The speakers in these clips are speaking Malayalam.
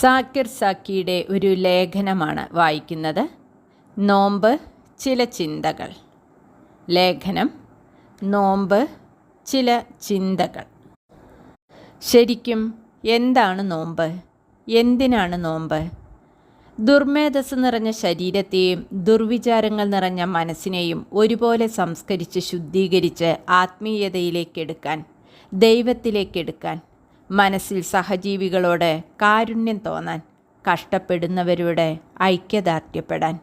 സാക്കിർ സാക്കിയുടെ ഒരു ലേഖനമാണ് വായിക്കുന്നത്. നോമ്പ് ചില ചിന്തകൾ. ലേഖനം നോമ്പ് ചില ചിന്തകൾ. ശരിക്കും എന്താണ് നോമ്പ്? എന്തിനാണ് നോമ്പ്? ദുർമേധസ് നിറഞ്ഞ ശരീരത്തെയും ദുർവിചാരങ്ങൾ നിറഞ്ഞ മനസ്സിനെയും ഒരുപോലെ സംസ്കരിച്ച് ശുദ്ധീകരിച്ച് ആത്മീയതയിലേക്കെടുക്കാൻ ദൈവത്തിലേക്കെടുക്കാൻ മനസ്സിൽ സഹജീവികളോട് കാരുണ്യം തോന്നാൻ കഷ്ടപ്പെടുന്നവരുടെ ഐക്യദാർഢ്യപ്പെടാൻ.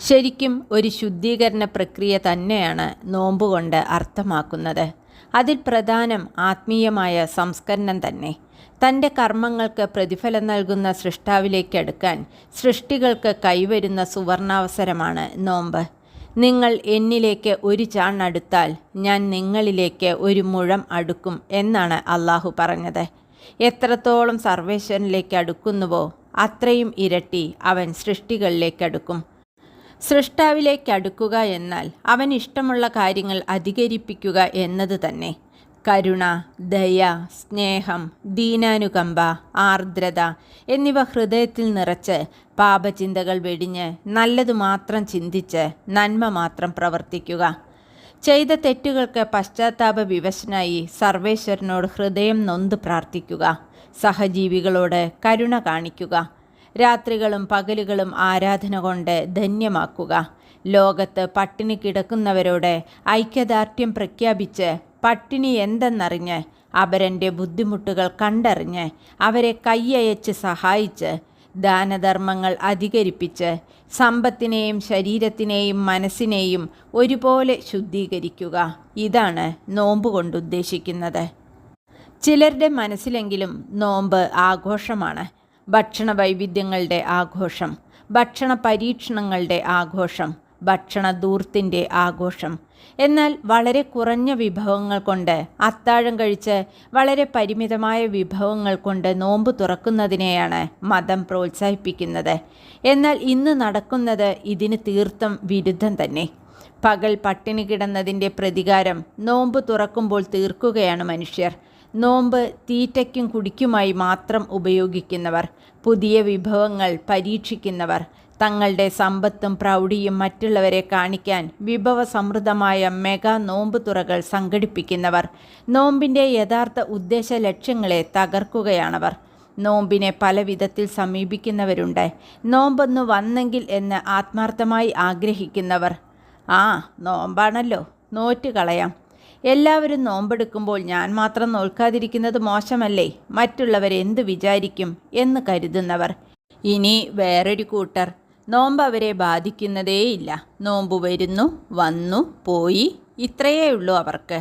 ശരിക്കും ഒരു ശുദ്ധീകരണ പ്രക്രിയ തന്നെയാണ് നോമ്പുകൊണ്ട് അർത്ഥമാക്കുന്നത്. അതിൽ പ്രധാനം ആത്മീയമായ സംസ്കരണം തന്നെ. തന്റെ കർമ്മങ്ങൾക്ക് പ്രതിഫലം നൽകുന്ന സൃഷ്ടാവിലേക്ക് അടുക്കാൻ സൃഷ്ടികൾക്ക് കൈവരുന്ന സുവർണാവസരമാണ് നോമ്പ്. നിങ്ങൾ എന്നിലേക്ക് ഒരു ചാണടുത്താൽ ഞാൻ നിങ്ങളിലേക്ക് ഒരു മുഴം അടുക്കും എന്നാണ് അള്ളാഹു പറഞ്ഞത്. എത്രത്തോളം സർവേശ്വരനിലേക്ക് അടുക്കുന്നുവോ അത്രയും ഇരട്ടി അവൻ സൃഷ്ടികളിലേക്ക് അടുക്കും. സൃഷ്ടാവിലേക്ക് അടുക്കുക എന്നാൽ അവൻ ഇഷ്ടമുള്ള കാര്യങ്ങൾ അധികരിപ്പിക്കുക എന്നത് തന്നെ. കരുണ ദയ സ്നേഹം ദീനാനുകമ്പ ആർദ്രത എന്നിവ ഹൃദയത്തിൽ നിറച്ച് പാപചിന്തകൾ വെടിഞ്ഞ് നല്ലതു മാത്രം ചിന്തിച്ച് നന്മ മാത്രം പ്രവർത്തിക്കുക. ചെയ്ത തെറ്റുകൾക്ക് പശ്ചാത്താപ വിവശനായി സർവേശ്വരനോട് ഹൃദയം നൊന്ത് പ്രാർത്ഥിക്കുക. സഹജീവികളോട് കരുണ കാണിക്കുക. രാത്രികളും പകലുകളും ആരാധന കൊണ്ട് ധന്യമാക്കുക. ലോകത്ത് പട്ടിണി കിടക്കുന്നവരോട് ഐക്യദാർഢ്യം പ്രഖ്യാപിച്ച് പട്ടിണി എന്തെന്നറിഞ്ഞ്? അപരന്റെ ബുദ്ധിമുട്ടുകൾ കണ്ടറിഞ്ഞ്. അവരെ കൈയയച്ച് സഹായിച്ച്. ദാനധർമ്മങ്ങൾ അധികരിപ്പിച്ച്. സമ്പത്തിനെയും ശരീരത്തിനെയും മനസ്സിനെയും ഒരുപോലെ ശുദ്ധീകരിക്കുക. ഇതാണ് നോമ്പ് കൊണ്ട് ഉദ്ദേശിക്കുന്നത്. ചിലരുടെ മനസ്സിലെങ്കിലും നോമ്പ് ആഘോഷമാണ്. ഭക്ഷണ വൈവിധ്യങ്ങളുടെ ആഘോഷം. ഭക്ഷണ പരീക്ഷണങ്ങളുടെ ആഘോഷം. ഭക്ഷണ ദൂർത്തിന്റെ ആഘോഷം. എന്നാൽ വളരെ കുറഞ്ഞ വിഭവങ്ങൾ കൊണ്ട് അത്താഴം കഴിച്ച് വളരെ പരിമിതമായ വിഭവങ്ങൾ കൊണ്ട് നോമ്പ് തുറക്കുന്നതിനെയാണ് മതം പ്രോത്സാഹിപ്പിക്കുന്നത്. എന്നാൽ ഇന്ന് നടക്കുന്നത് ഇതിന് തീർത്ഥം വിരുദ്ധം തന്നെ. പകൽ പട്ടിണി കിടന്നതിന്റെ പ്രതികാരം നോമ്പ് തുറക്കുമ്പോൾ തീർക്കുകയാണ് മനുഷ്യർ. നോമ്പ് തീറ്റയ്ക്കും കുടിക്കുമായി മാത്രം ഉപയോഗിക്കുന്നവർ പുതിയ വിഭവങ്ങൾ പരീക്ഷിക്കുന്നവർ തങ്ങളുടെ സമ്പത്തും പ്രൗഢിയും മറ്റുള്ളവരെ കാണിക്കാൻ വിഭവസമൃദ്ധമായ മെഗാ നോമ്പ് തുറകൾ സംഘടിപ്പിക്കുന്നവർ നോമ്പിന്റെ യഥാർത്ഥ ഉദ്ദേശ ലക്ഷ്യങ്ങളെ തകർക്കുകയാണവർ. നോമ്പിനെ പല വിധത്തിൽ സമീപിക്കുന്നവരുണ്ട്. നോമ്പൊന്നു വന്നെങ്കിൽ എന്ന് ആത്മാർത്ഥമായി ആഗ്രഹിക്കുന്നവർ. ആ നോമ്പാണല്ലോ. നോറ്റ് കളയാം. എല്ലാവരും നോമ്പെടുക്കുമ്പോൾ ഞാൻ മാത്രം നോൽക്കാതിരിക്കുന്നത് മോശമല്ലേ? മറ്റുള്ളവരെന്ത് വിചാരിക്കും എന്ന് കരുതുന്നവർ. ഇനി വേറൊരു കൂട്ടർ. നോമ്പ് അവരെ ബാധിക്കുന്നതേയില്ല. നോമ്പ് വരുന്നു വന്നു പോയി. ഇത്രയേ ഉള്ളൂ അവർക്ക്.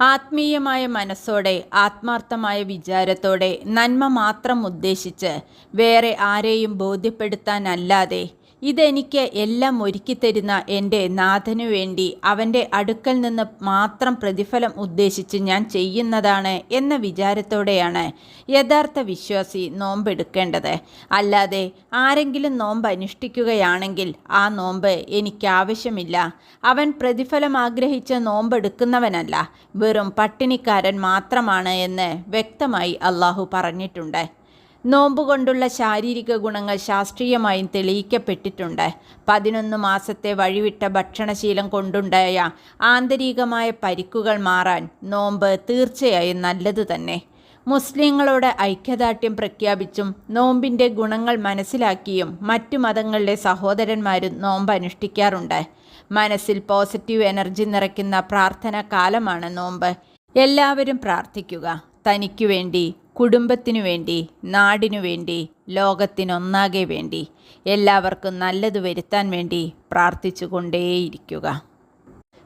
ആത്മീയമായ മനസ്സോടെ ആത്മാർത്ഥമായ വിചാരത്തോടെ നന്മ മാത്രം ഉദ്ദേശിച്ച് വേറെ ആരെയും ബോധ്യപ്പെടുത്താനല്ലാതെ ഇതെനിക്ക് എല്ലാം ഒരുക്കിത്തരുന്ന എന്റെ നാഥനു വേണ്ടി അവന്റെ അടുക്കൽ നിന്ന് മാത്രം പ്രതിഫലം ഉദ്ദേശിച്ച് ഞാൻ ചെയ്യുന്നതാണ് എന്ന വിചാരത്തോടെയാണ് യഥാർത്ഥ വിശ്വാസി നോമ്പെടുക്കേണ്ടത്. അല്ലാതെ ആരെങ്കിലും നോമ്പ് അനുഷ്ഠിക്കുകയാണെങ്കിൽ ആ നോമ്പ് എനിക്ക് ആവശ്യമില്ല അവൻ പ്രതിഫലം ആഗ്രഹിച്ച നോമ്പെടുക്കുന്നവനല്ല. വെറും പട്ടിണിക്കാരൻ മാത്രമാണ് എന്ന് വ്യക്തമായി അള്ളാഹു പറഞ്ഞിട്ടുണ്ട്. നോമ്പ് കൊണ്ടുള്ള ശാരീരിക ഗുണങ്ങൾ ശാസ്ത്രീയമായും തെളിയിക്കപ്പെട്ടിട്ടുണ്ട്. പതിനൊന്ന് മാസത്തെ വഴിവിട്ട ഭക്ഷണശീലം കൊണ്ടുണ്ടായ ആന്തരികമായ പരിക്കുകൾ മാറാൻ നോമ്പ് തീർച്ചയായും നല്ലത് തന്നെ. മുസ്ലിങ്ങളോട് ഐക്യദാർഢ്യം പ്രഖ്യാപിച്ചും നോമ്പിന്റെ ഗുണങ്ങൾ മനസ്സിലാക്കിയും മറ്റു മതങ്ങളിലെ സഹോദരന്മാരും നോമ്പ് അനുഷ്ഠിക്കാറുണ്ട്. മനസ്സിൽ പോസിറ്റീവ് എനർജി നിറയ്ക്കുന്ന പ്രാർത്ഥന കാലമാണ് നോമ്പ്. എല്ലാവരും പ്രാർത്ഥിക്കുക. തനിക്കു വേണ്ടി കുടുംബത്തിനു വേണ്ടി നാടിനു വേണ്ടി ലോകത്തിനൊന്നാകെ വേണ്ടി എല്ലാവർക്കും നല്ലത് വരുത്താൻ വേണ്ടി പ്രാർത്ഥിച്ചു കൊണ്ടേയിരിക്കുക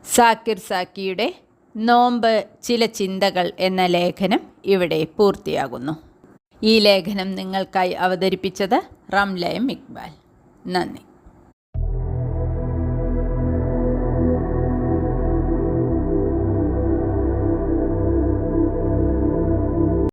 സാക്കിർ സാക്കിയുടെ നോമ്പ് ചില ചിന്തകൾ എന്ന ലേഖനം ഇവിടെ പൂർത്തിയാകുന്നു. ഈ ലേഖനം നിങ്ങൾക്കായി അവതരിപ്പിച്ചത് റംലയം ഇക്ബാൽ. നന്ദി.